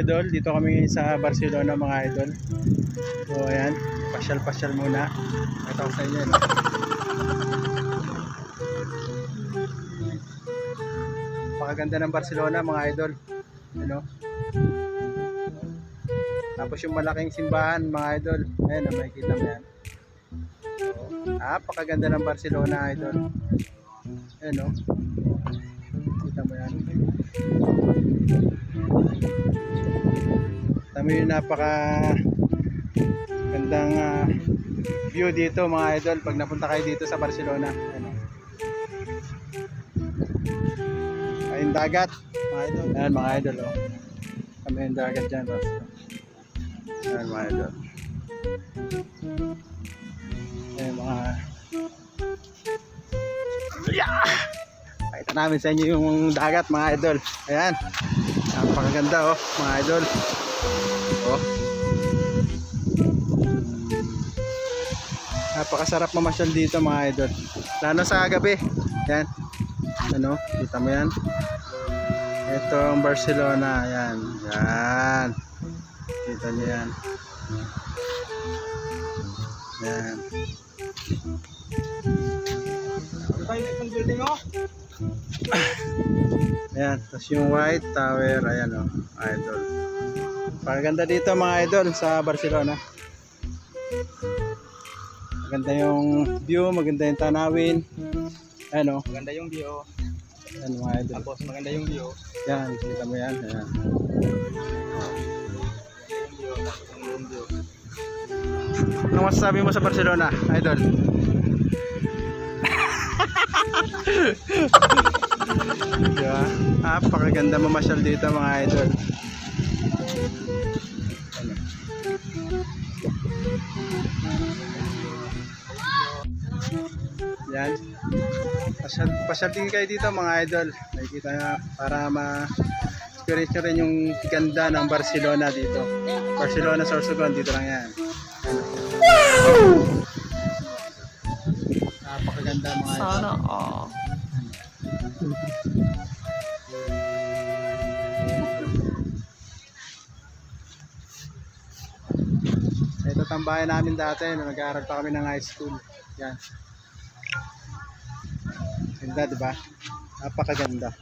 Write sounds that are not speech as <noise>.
idol, dito kami sa Barcelona mga idol. So ayan, pasyal-pasyal muna. Ito ko sa inyo. No? Pakaganda ng Barcelona mga idol. Ano? Tapos yung malaking simbahan mga idol. Ayan, oh, makikita mo yan. So, napakaganda ng Barcelona idol. Ayan o. Kita mo yan. Tama yung napaka gandang ah, view dito mga idol pag napunta kayo dito sa Barcelona. Ano? Ayun dagat mga idol. Ayan mga idol oh. Kami yung dagat dyan. Oh. Ayan mga idol. Ayan mga Yeah! Pakita namin sa inyo yung dagat mga idol. Ayan. Napakaganda oh mga idol. Oh. Napakasarap mamasyal dito mga idol. Lalo sa gabi. Yan. Ano? Kita mo yan? Ito ang Barcelona. Yan. Yan. Kita niyo yan. Yan. Ayan, tapos yung white tower, ayan o, idol. Paganda dito mga idol sa Barcelona. Maganda yung view, maganda yung tanawin. Ayan o, Maganda yung view. ayan mga idol. Tapos maganda yung view. Yan, kita mo yan. Ayan. Ano masasabi mo sa Barcelona, idol? <laughs> diba? Napakaganda mamasyal dito mga idol. Yan. Pasyal din kayo dito mga idol. Nakikita nyo para ma experience nyo rin yung ganda ng Barcelona dito. Barcelona, Sorsogon, dito lang yan. Napakaganda mga idol. Sana all. Tambayan namin dati nung nag-aaral pa kami ng high school. Yan. Ganda, di ba? Napakaganda.